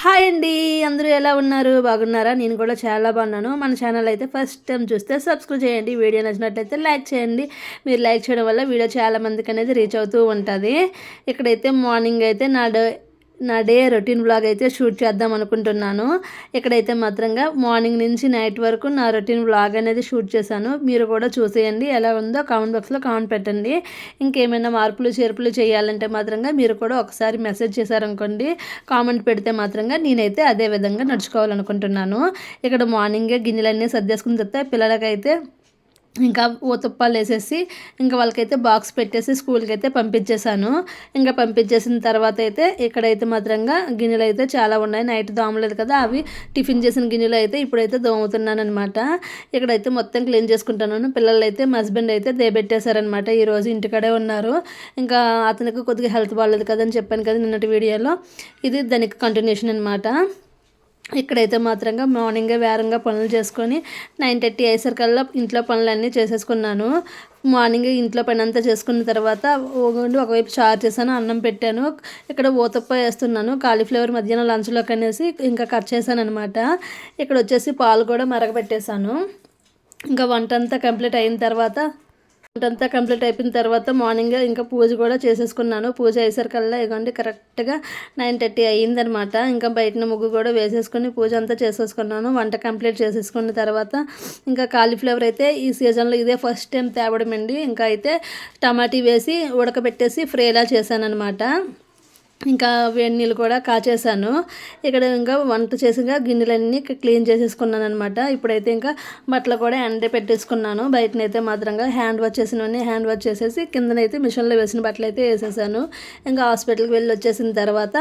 Hi అండి అందరూ ఎలా ఉన్నారు? బాగున్నారా? నేను కూడా చాలా బాగున్నాను. మన ఛానల్ అయితే ఫస్ట్ టైం చూస్తే సబ్స్క్రైబ్ చేయండి. వీడియో నచ్చినట్లయితే లైక్ చేయండి. మీరు లైక్ చేయడం వల్ల వీడియో చాలా మందికి అనేది రీచ్ అవుతూ ఉంటుంది. ఇక్కడైతే మార్నింగ్ అయితే నా నా డే రొటీన్ బ్లాగ్ అయితే షూట్ చేద్దాం అనుకుంటున్నాను. ఇక్కడైతే మాత్రంగా మార్నింగ్ నుంచి నైట్ వరకు నా రొటీన్ బ్లాగ్ అనేది షూట్ చేశాను. మీరు కూడా చూసేయండి. ఎలా ఉందో కామెంట్ బాక్స్లో కామెంట్ పెట్టండి. ఇంకేమైనా మార్పులు చేర్పులు చేయాలంటే మాత్రంగా మీరు కూడా ఒకసారి మెసేజ్ చేశారనుకోండి. కామెంట్ పెడితే మాత్రంగా నేనైతే అదే విధంగా నడుచుకోవాలనుకుంటున్నాను. ఇక్కడ మార్నింగే గిన్నెలన్నీ సర్దేసుకున్న తర్వాత పిల్లలకైతే ఇంకా ఊతప్పాలు వేసేసి ఇంకా వాళ్ళకైతే బాక్స్ పెట్టేసి స్కూల్కి అయితే పంపించేశాను. ఇంకా పంపించేసిన తర్వాత అయితే ఇక్కడైతే మాత్రంగా గిన్నెలు అయితే చాలా ఉన్నాయి. నైట్ దోమలేదు కదా అవి టిఫిన్ చేసిన గిన్నెలు అయితే ఇప్పుడైతే దోముతున్నాను అనమాట ఇక్కడైతే మొత్తం క్లీన్ చేసుకుంటున్నాను పిల్లలు అయితే మా హస్బెండ్ అయితే దేబెట్టేశారనమాట ఈరోజు ఇంటికడే ఉన్నారు. ఇంకా అతనికి కొద్దిగా హెల్త్ బాగాలేదు కదని చెప్పాను కదా నిన్నటి వీడియోలో. ఇది దానికి కంటిన్యూషన్ అనమాట ఇక్కడైతే మాత్రంగా మార్నింగే వేరంగా పనులు చేసుకొని నైన్ థర్టీ అయ్యేసరికల్లా ఇంట్లో పనులన్నీ చేసేసుకున్నాను. మార్నింగ్ ఇంట్లో పని అంతా చేసుకున్న తర్వాత ఒకవైపు చారు చేశాను అన్నం పెట్టాను ఇక్కడ ఊతప్ప వేస్తున్నాను కాలీఫ్లవర్ మధ్యాహ్నం లంచ్లోకి అనేసి ఇంకా కట్ చేశాను అనమాట ఇక్కడ వచ్చేసి పాలు కూడా మరగపెట్టేశాను. ఇంకా వంట అంతా కంప్లీట్ అయిన తర్వాత అంతా కంప్లీట్ అయిపోయిన తర్వాత మార్నింగ్ ఇంకా పూజ కూడా చేసేసుకున్నాను. పూజ అయ్యేసరికల్లా ఇవ్వండి కరెక్ట్గా నైన్ థర్టీ అయ్యిందనమాట. ఇంకా బయటన ముగ్గు కూడా వేసేసుకొని పూజ అంతా చేసేసుకున్నాను. వంట కంప్లీట్ చేసేసుకున్న తర్వాత ఇంకా కాలీఫ్లవర్ అయితే ఈ సీజన్లో ఇదే ఫస్ట్ టైం తేవడం అండి ఇంకా అయితే టమాటీ వేసి ఉడకబెట్టేసి ఫ్రైలా చేశాను అనమాట ఇంకా వేడి నీళ్ళు కూడా కాచేసాను ఇక్కడ ఇంకా వంట చేసిగా గిన్నెలన్నీ క్లీన్ చేసేసుకున్నాను అనమాట ఇప్పుడైతే ఇంకా బట్టలు కూడా ఎండ పెట్టేసుకున్నాను. బయటనైతే మాత్రంగా హ్యాండ్ వాష్ చేసినవన్నీ హ్యాండ్ వాష్ చేసేసి కిందనైతే మిషన్లో వేసిన బట్టలు అయితే వేసేసాను. ఇంకా హాస్పిటల్కి వెళ్ళి వచ్చేసిన తర్వాత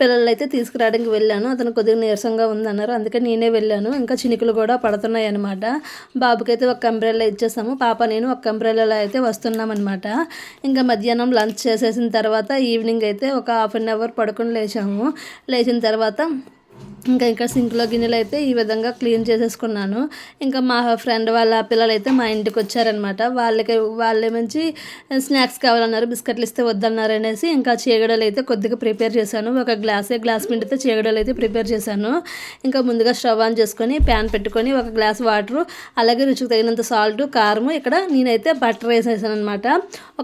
పిల్లలు అయితే తీసుకురావడానికి వెళ్ళాను. అతను కొద్దిగా నీరసంగా ఉందన్నారు. అందుకే నేనే వెళ్ళాను. ఇంకా చినుకులు కూడా పడుతున్నాయి అనమాట బాబుకైతే ఒక అంబ్రెల్లా ఇచ్చేసాము. పాప నేను ఒక అంబ్రెల్లా అయితే వస్తున్నాం అనమాట ఇంకా మధ్యాహ్నం లంచ్ చేసేసిన తర్వాత ఈవినింగ్ అయితే ఒక హాఫ్ అన్ అవర్ పడుకొని లేచాము. లేచిన తర్వాత ఇంకా ఇంకా సింక్లో గిన్నెలు అయితే ఈ విధంగా క్లీన్ చేసేసుకున్నాను. ఇంకా మా ఫ్రెండ్ వాళ్ళ పిల్లలు అయితే మా ఇంటికి వచ్చారనమాట వాళ్ళకి వాళ్ళే మంచి స్నాక్స్ కావాలన్నారు బిస్కెట్లు ఇస్తే వద్దన్నారు అనేసి ఇంకా చీగడలు అయితే కొద్దిగా ప్రిపేర్ చేశాను. ఒక గ్లాసే గ్లాస్ పిండితో చీగడలు అయితే ప్రిపేర్ చేశాను. ఇంకా ముందుగా స్టవ్ ఆన్ చేసుకొని ప్యాన్ పెట్టుకొని ఒక గ్లాస్ వాటరు అలాగే రుచికి తగినంత సాల్ట్ కారము ఇక్కడ నేనైతే బటర్ వేసేసాను అనమాట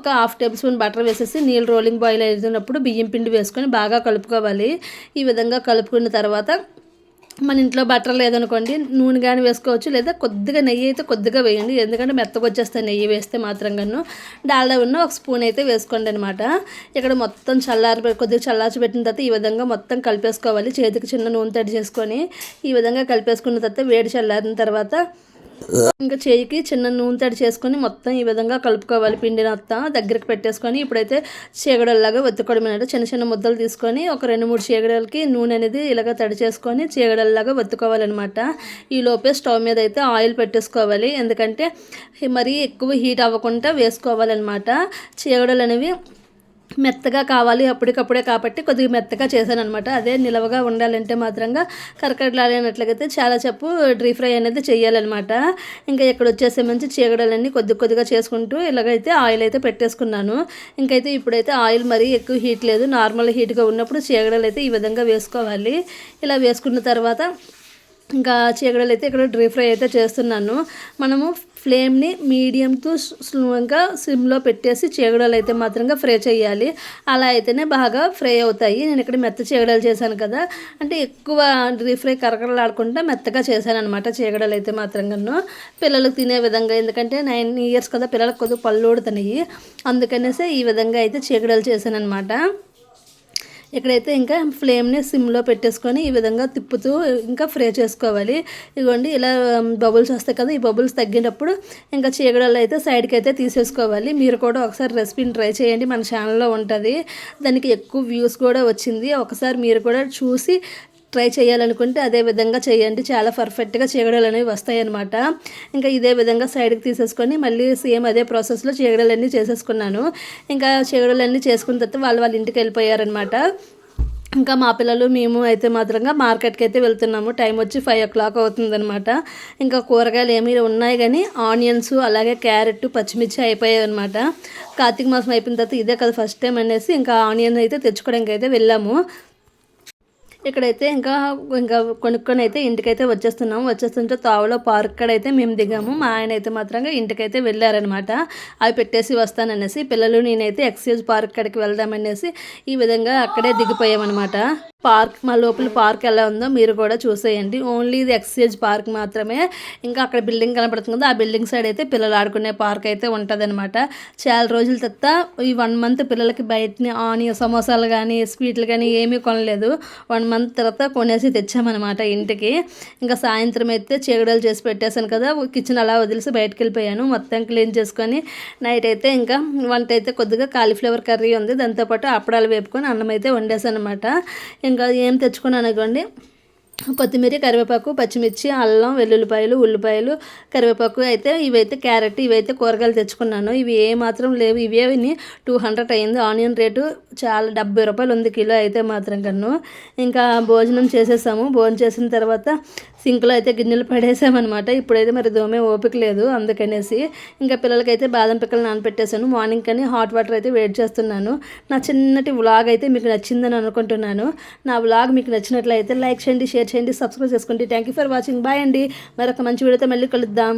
ఒక హాఫ్ టేబుల్ స్పూన్ బటర్ వేసేసి నీళ్ళు రోలింగ్ బాయిల్ అయినప్పుడు బియ్యం పిండి వేసుకొని బాగా కలుపుకోవాలి. ఈ విధంగా కలుపుకున్న తర్వాత మన ఇంట్లో బటర్ లేదనుకోండి నూనె కానీ వేసుకోవచ్చు లేదా కొద్దిగా నెయ్యి అయితే కొద్దిగా వేయండి. ఎందుకంటే మెత్తగా వచ్చేస్తాయి నెయ్యి వేస్తే మాత్రం కన్ను డాల్డా ఉన్న ఒక స్పూన్ అయితే వేసుకోండి అనమాట ఇక్కడ మొత్తం చల్లారి కొద్దిగా చల్లార్చి పెట్టిన తర్వాత ఈ విధంగా మొత్తం కలిపేసుకోవాలి. చేతికి చిన్న నూనె తడి చేసుకొని ఈ విధంగా కలిపేసుకున్న తర్వాత వేడి చల్లారిన తర్వాత ఇంకా చేయికి చిన్న నూనె తడి చేసుకొని మొత్తం ఈ విధంగా కలుపుకోవాలి. పిండిని మొత్తం దగ్గరికి పెట్టేసుకొని ఇప్పుడైతే చీగడల్లాగా వెతుక్కోవడం చిన్న చిన్న ముద్దలు తీసుకొని ఒక రెండు మూడు చీగడలకి నూనె అనేది ఇలాగ తడి చేసుకొని చీగడల్లాగా ఒత్తుకోవాలన్నమాట. ఈ లోపే స్టవ్ మీద అయితే ఆయిల్ పెట్టేసుకోవాలి. ఎందుకంటే మరీ ఎక్కువ హీట్ అవ్వకుండా వేసుకోవాలన్నమాట. చీగడలు అనేవి మెత్తగా కావాలి అప్పటికప్పుడే కాబట్టి కొద్దిగా మెత్తగా చేశాను అనమాట అదే నిలవగా ఉండాలంటే మాత్రంగా కరకరలాడినట్లయితే చాలా చెప్పు డ్రీ ఫ్రై అనేది చేయాలన్నమాట ఇంకా ఇక్కడ వచ్చేసే మంచి చీగడలన్నీ కొద్ది కొద్దిగా చేసుకుంటూ ఇలాగైతే ఆయిల్ అయితే పెట్టేసుకున్నాను. ఇంకైతే ఇప్పుడైతే ఆయిల్ మరీ ఎక్కువ హీట్ లేదు. నార్మల్ హీట్గా ఉన్నప్పుడు చీగడలు అయితే ఈ విధంగా వేసుకోవాలి. ఇలా వేసుకున్న తర్వాత ఇంకా చీకడలు అయితే ఇక్కడ డ్రీ ఫ్రై అయితే చేస్తున్నాను. మనము ఫ్లేమ్ని మీడియం టు స్లోగా సిమ్లో పెట్టేసి చీగడలు అయితే మాత్రంగా ఫ్రై చేయాలి. అలా అయితేనే బాగా ఫ్రై అవుతాయి. నేను ఇక్కడ మెత్త చీగడలు చేశాను కదా. అంటే ఎక్కువ డ్రీ ఫ్రై కరకరలాడుకుంటా మెత్తగా చేశాను అనమాట చీగడలు అయితే మాత్రంగాను. పిల్లలకు తినే విధంగా ఎందుకంటే నైన్ ఇయర్స్ కదా పిల్లలకు కొద్దిగా పళ్ళు ఊడుతున్నాయి. అందుకనేసి ఈ విధంగా అయితే చీగడలు చేశాను అనమాట ఇక్కడైతే ఇంకా ఫ్లేమ్ని సిమ్లో పెట్టేసుకొని ఈ విధంగా తిప్పుతూ ఇంకా ఫ్రై చేసుకోవాలి. ఇదిగోండి ఇలా బబుల్స్ వస్తాయి కదా ఈ బబుల్స్ తగ్గినప్పుడు ఇంకా చీగడలు అయితే సైడ్కి అయితే తీసేసుకోవాలి. మీరు కూడా ఒకసారి రెసిపీని ట్రై చేయండి మన ఛానల్లో ఉంటుంది. దానికి ఎక్కువ వ్యూస్ కూడా వచ్చింది. ఒకసారి మీరు కూడా చూసి ట్రై చేయాలనుకుంటే అదే విధంగా చేయండి. చాలా పర్ఫెక్ట్గా చీగడలు అనేవి వస్తాయనమాట ఇంకా ఇదే విధంగా సైడ్కి తీసేసుకొని మళ్ళీ సేమ్ అదే ప్రాసెస్లో చీగడలన్నీ చేసేసుకున్నాను. ఇంకా చీగడలన్నీ చేసుకున్న తర్వాత వాళ్ళు వాళ్ళ ఇంటికి వెళ్ళిపోయారనమాట ఇంకా మా పిల్లలు మేము అయితే మాత్రంగా మార్కెట్కి అయితే వెళ్తున్నాము. టైం వచ్చి ఫైవ్ ఓ క్లాక్ అవుతుందనమాట ఇంకా కూరగాయలు ఏమీ ఉన్నాయి కానీ ఆనియన్స్ అలాగే క్యారెట్ పచ్చిమిర్చి అయిపోయాయి అనమాట కార్తీక మాసం అయిపోయిన తర్వాత ఇదే కదా ఫస్ట్ టైం అనేసి ఇంకా ఆనియన్ అయితే తెచ్చుకోవడానికి అయితే వెళ్ళాము. ఇక్కడైతే ఇంకా ఇంకా కొనుక్కొని అయితే ఇంటికైతే వచ్చేస్తున్నాము. వచ్చేస్తుంటే తావులో పార్క్ కాడైతే మేము దిగాము. మా ఆయన అయితే మాత్రంగా ఇంటికైతే వెళ్ళారనమాట. అవి పెట్టేసి వస్తాననేసి పిల్లలు నేనైతే ఎక్సైజ్ పార్క్ కాడికి వెళ్దామనేసి ఈ విధంగా అక్కడే దిగిపోయామన్నమాట పార్క్ మా లోపల పార్క్ ఎలా ఉందో మీరు కూడా చూసేయండి. ఓన్లీ ఇది ఎక్సైజ్ పార్క్ మాత్రమే. ఇంకా అక్కడ బిల్డింగ్ కనపడుతుంది కదా ఆ బిల్డింగ్ సైడ్ అయితే పిల్లలు ఆడుకునే పార్క్ అయితే ఉంటుంది చాలా రోజుల తర్వాత ఈ వన్ మంత్ పిల్లలకి బయటని ఆనియన్ సమోసాలు కానీ స్వీట్లు కానీ ఏమీ కొనలేదు. వన్ మంత్ తర్వాత కొనేసి తెచ్చామన్నమాట ఇంటికి. ఇంకా సాయంత్రం అయితే చీకడలు చేసి పెట్టేశాను కదా కిచెన్ అలా వదిలేసి బయటకు వెళ్ళిపోయాను మొత్తం క్లీన్ చేసుకొని నైట్ అయితే ఇంకా వంట అయితే కొద్దిగా కాలీఫ్లవర్ కర్రీ ఉంది. దాంతోపాటు అప్పడాలు వేపుకొని అన్నం అయితే వండేసాను అనమాట ఇంకా ఏం తెచ్చుకున్నాను అనుకోండి కొత్తిమీర కరివేపాకు పచ్చిమిర్చి అల్లం వెల్లుల్లిపాయలు ఉల్లిపాయలు కరివేపాకు అయితే ఇవైతే క్యారెట్ ఇవైతే కూరగాయలు తెచ్చుకున్నాను. ఇవి ఏ మాత్రం లేవు. ఇవే టూ హండ్రెడ్ అయింది ఆనియన్ రేటు చాలా డెబ్బై రూపాయలు ఉంది కిలో అయితే మాత్రం కన్ను. ఇంకా భోజనం చేసేసాము. భోజనం చేసిన తర్వాత సింక్లో అయితే గిన్నెలు పడేసామన్నమాట. ఇప్పుడైతే మరి దోమే ఓపిక లేదు అందుకనేసి. ఇంకా పిల్లలకైతే బాదం పిక్కలు నానపెట్టేశాను. మార్నింగ్ కానీ హాట్ వాటర్ అయితే వెయిట్ చేస్తున్నాను. నా చిన్నటి వ్లాగ్ అయితే మీకు నచ్చిందని అనుకుంటున్నాను. నా వ్లాగ్ మీకు నచ్చినట్లయితే లైక్ చేయండి షేర్ చేయండి సబ్స్క్రైబ్ చేసుకోండి thank you for watching bye అండి. మరొక మంచి వీడియోతో మళ్ళీ కలుద్దాం.